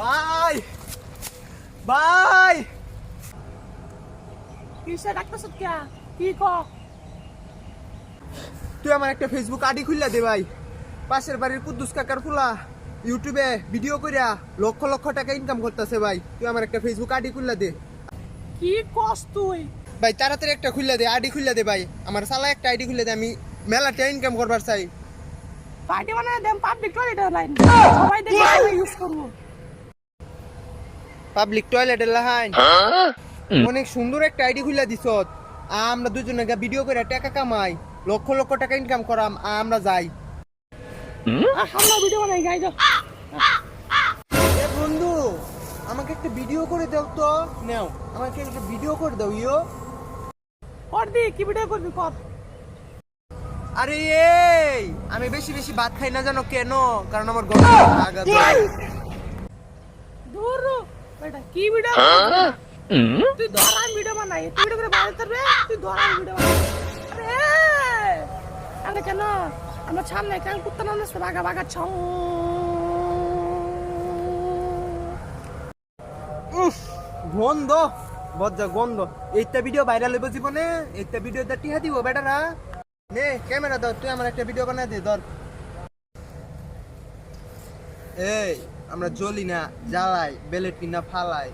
ভাই ভাই কিসে ডাকতেছ কে? কি ক? তুই আমার একটা ফেসবুক আইডি খুললা দে ভাই। পাশের বাড়ির কুদ্দুস কাকার ফুলা। ইউটিউবে ভিডিও কইরা লক্ষ লক্ষ টাকা ইনকাম করতেছে ভাই। তুই আমার একটা ফেসবুক আইডি খুললা দে। কি কস তুই? ভাই তাড়াতাড়ি একটা খুললা দে আইডি খুললা দে ভাই। আমার সালা একটা আইডি খুললা দে আমি মেলাটা ইনকাম করবার চাই। পার্টি বানায় দেম পাবলিক টয়লেট লাইন। সবাই দেখে ইউজ করব। পাবলিক টয়লেটের লাহাইন অনেক সুন্দর একটা আইডি খুললা দিছ। আমরা দুজনে ভিডিও করে টাকা কামাই। লক্ষ লক্ষ টাকা ইনকাম করাম আমরা যাই। আমরা ভিডিও বানাই এ বন্ধু আমাকে একটা ভিডিও করে দাও তো। নাও আমাকে একটা ভিডিও করে দাও ইয়ো। কর দি কি ভিডিও করবি কর। আরে এই আমি বেশি বেশি ভাত খাই না জানো কেন? কারণ আমার গলা আগা বেটা কি ভিডিও তুই ধর আমি ভিডিও বানাই তুই ভিডিও করে বাইরে তুই ধর আমি ভিডিও আরে আরে কেন আমরা ছাড়লে কেন কুত্তা না নাচতে বাগা বাগা ছং উফ গন্ধ বজ্জা গন্ধ এইটা ভিডিও ভাইরাল হইব জীবনে এইটা ভিডিও দা টিহা দিব বেটারা নে ক্যামেরা ধর তুই আমার একটা ভিডিও বানাই দে ধর। এই। আমরা জ্বলি না জ্বালাই বেলেট না ফালাই।